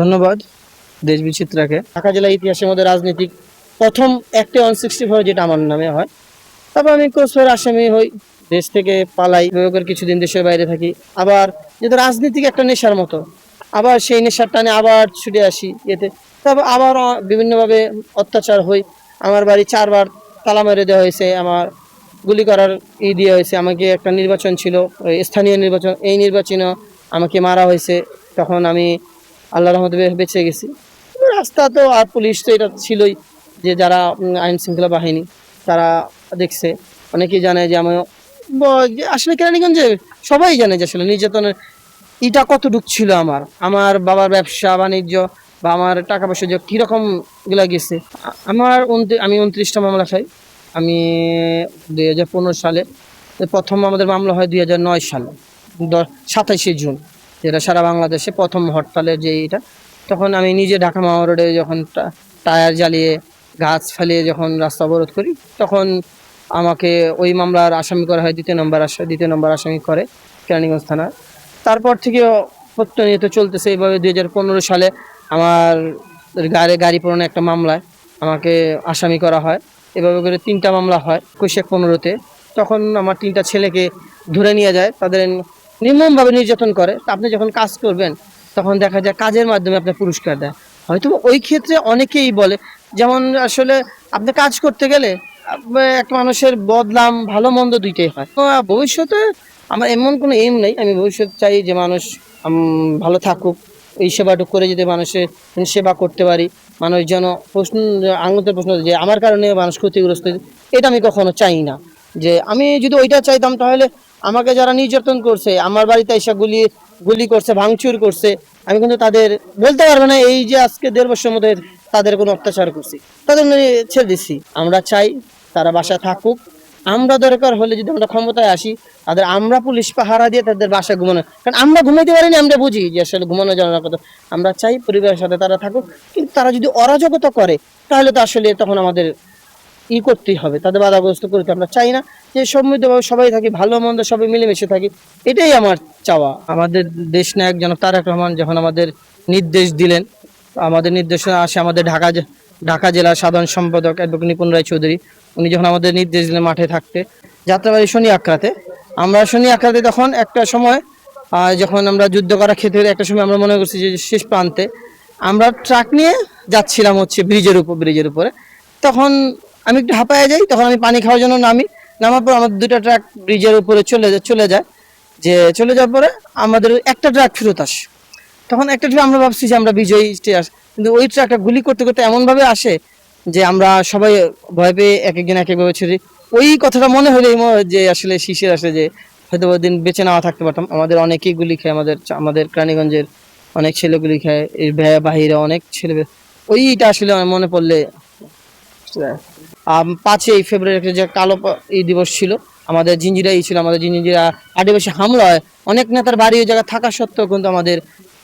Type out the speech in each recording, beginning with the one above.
ধন্যবাদ দেশ বিচিত্রাকে। ঢাকা জেলা ইতিহাসের মধ্যে রাজনীতিক প্রথম একটা ওয়ান সিক্সটি ফোর যেটা আমার নামে হয়। তারপর আমি কোর্সের আসামি হই, দেশ থেকে পালাই। বিভাগের কিছুদিন দেশের বাইরে থাকি। আবার যেহেতু রাজনীতিক একটা নেশার মতো, আবার সেই নেশার টানে আবার ছুটে আসি এতে। তারপর আবার বিভিন্নভাবে অত্যাচার হই। আমার বাড়ি চারবার তালা মেরে দেওয়া হয়েছে, আমার গুলি করার ই দিয়ে হয়েছে। আমাকে একটা নির্বাচন ছিল স্থানীয় নির্বাচন, এই নির্বাচনেও আমাকে মারা হয়েছে। তখন আমি আল্লাহ রহমতে বেঁচে গেছি। রাস্তা তো আর পুলিশ তো এটা ছিলই যে যারা আইন শৃঙ্খলা বাহিনী, তারা দেখছে। অনেকেই জানে যে আমি আসলে কেরানীগঞ্জে সবাই জানে যে আসলে নির্যাতনের ইটা কতটুক ছিল আমার। আমার বাবার ব্যবসা বাণিজ্য বা আমার টাকা পয়সা যে কীরকমগুলা গেছে। আমার আমি উনত্রিশটা মামলা খাই। আমি দুই হাজার পনেরো সালে, প্রথম আমাদের মামলা হয় দুই হাজার নয় সালে সাতাইশে জুন। যেটা সারা বাংলাদেশে প্রথম হরতালের যে এটা, তখন আমি নিজে ঢাকা মাওয়া রোডে যখন টায়ার জ্বালিয়ে, গাছ ফেলিয়ে যখন রাস্তা অবরোধ করি, তখন আমাকে ওই মামলার আসামি করা হয়, দ্বিতীয় নম্বর আসামি দ্বিতীয় নম্বর আসামি করে কেরানীগঞ্জ থানার তারপর থেকে প্রত্যনিয়ত চলতেছে, এইভাবে দুই হাজার পনেরো সালে আমার গাড়ি গাড়ি পড়ানো একটা মামলায় আমাকে আসামি করা হয়। এভাবে করে তিনটা মামলা হয় কৈশেক পনেরোতে। তখন আমার তিনটা ছেলেকে ধরে নিয়ে যায়, তাদের নির্মমভাবে নির্যাতন করে আপনি যখন কাজ করবেন, তখন দেখা যায় কাজের মাধ্যমে আপনার পুরস্কার দেয়। হয়তো ওই ক্ষেত্রে অনেকেই বলে, যেমন আসলে আপনি কাজ করতে গেলে একটা মানুষের বদলাম ভালো মন্দ দুইটাই হয়। ভবিষ্যতে আমার এমন কোনো এম নেই, আমি ভবিষ্যৎ চাই যে মানুষ ভালো থাকুক, এই সেবাটুকু করে যদি মানুষের সেবা করতে পারি, মানুষ যেন প্রশ্ন আঙুলের প্রশ্ন যে আমার কারণে মানুষ ক্ষতিগ্রস্ত এটা আমি কখনো চাই না। যে আমি যদি ওইটা চাইতাম, তাহলে আমাকে যারা নির্যাতন করছে, আমার বাড়িতে এসে গুলি গুলি করছে, ভাঙচুর করছে, আমি কিন্তু তাদের বলতে পারব না, এই যে আজকে দেড় বছর মধ্যে তাদের কোনো অত্যাচার করছি। তাদের ছেড়ে দিচ্ছি। আমরা চাই তারা বাসায় থাকুক। আমরা দরকার হলে যদি আমরা ক্ষমতায় আসি, তাদের আমরা পুলিশ পাহারা দিয়ে তাদের বাসায় ঘুমানো কারণ আমরা ঘুমাইতে পারিনি, আমরা বুঝি যে আসলে ঘুমানো যাওয়ার কথা আমরা চাই পরিবারের সাথে তারা থাকুক। কিন্তু তারা যদি অরাজকতা করে, তাহলে তো আসলে তখন আমাদের ই করতেই হবে। তাদের বাধাগ্রস্ত করতে আমরা চাই না। যে সমৃদ্ধভাবে সবাই থাকি, ভালো মন্দ সবাই মিলেমিশে থাকি, এটাই আমার চাওয়া। আমাদের দেশ নায়ক জনক তারেক রহমান যখন আমাদের নির্দেশ দিলেন, আমাদের নির্দেশনা আসে আমাদের ঢাকা ঢাকা জেলার সাধারণ সম্পাদক অ্যাডভোকেট নিপুণ রায় চৌধুরী, উনি যখন আমাদের নির্দেশ দিলেন মাঠে থাকতে, যাত্রাবাড়ি শনি আক্রাতে আমরা শনি আক্রাতে তখন একটা সময় যখন আমরা যুদ্ধ করা ক্ষেত্রে একটা সময় আমরা মনে করছি যে শেষ প্রান্তে, আমরা ট্রাক নিয়ে যাচ্ছিলাম হচ্ছে ব্রিজের উপর, ব্রিজের উপরে। তখন আমি একটু হাঁপায় যাই, তখন আমি পানি খাওয়ার জন্য নামি নামার পর আমার দুটো ট্রাক ব্রিজের উপরে চলে যায় চলে যায়। যে চলে যাওয়ার পরে আমাদের একটা ট্রাক ফেরত আসে। তখন একটা ট্রাক আমরা ভাবছি যে আমরা বিজয়ী স্টে আস কিন্তু ওই ট্রাকটা গুলি করতে করতে এমনভাবে আসে যে আমরা সবাই ভয় পেয়ে এক একজন এক একভাবে ছেড়ে ওই কথাটা মনে হলেই যে আসলে শিশির আসে যে হয়তো দিন বেঁচে নেওয়া থাকতে পারতাম। আমাদের অনেকেই গুলি খায়, আমাদের আমাদের ক্রানীগঞ্জের অনেক ছেলে গুলি খায়, এর ভে- বাহিরে অনেক ছেলে ওইটা আসলে মনে পড়লে পাঁচই ফেব্রুয়ারি যে কালো এই দিবস ছিল, আমাদের জিঞ্জিরা ই ছিল, আমাদের জিঞ্জিরা আদিবাসী হামলা হয় অনেক নেতার বাড়ি ওই জায়গায় থাকা সত্ত্বেও কিন্তু আমাদের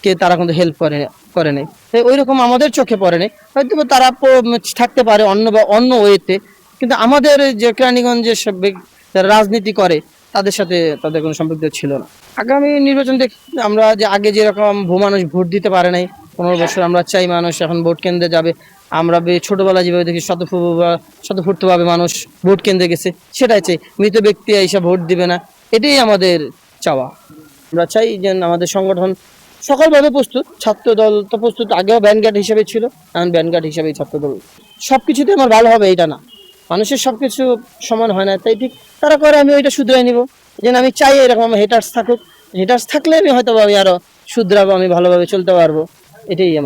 কে তারা কিন্তু হেল্প করে করে নাই। তো ওই রকম আমাদের চোখে পড়ে নেই। হয়তো তারা থাকতে পারে অন্য বা অন্য ওয়েতে, কিন্তু আমাদের যে কেরানীগঞ্জের সব যারা রাজনীতি করে, তাদের সাথে তাদের কোনো সম্পর্ক ছিল না। আগামী নির্বাচন দেখ আমরা যে আগে যেরকম ভূ মানুষ ভোট দিতে পারে নাই পনেরো বছর আমরা চাই মানুষ, এখন ভোট কেন্দ্রে যাবে। আমরা বে- ছোটবেলা যেভাবে দেখি স্বতঃস্ফূর্তভাবে মানুষ ভোট কেন্দ্রে গেছে, সেটাই চাই। মৃত ব্যক্তি এসে ভোট দিবে না, এটাই আমাদের চাওয়া। আমরা চাই যে আমাদের সংগঠন সকলভাবে প্রস্তুত ছাত্র দল তো প্রস্তুত, আগেও ব্যানগার্ড হিসেবে ছিল, এখন ব্যানগার্ড হিসেবেই ছাত্র দল সব কিছুতে আমার ভালো হবে এটা না। মানুষের সব কিছু সমান হয় না, তাই ঠিক। তারা করে, আমি ওইটা শুধরাই নিব। যেন আমি চাই এরকম হেটার্স থাকুক। হেটার্স থাকলে আমি হয়তো বা আমি আরও শুধরাবো, আমি ভালোভাবে চলতে পারব। এটাই আমার।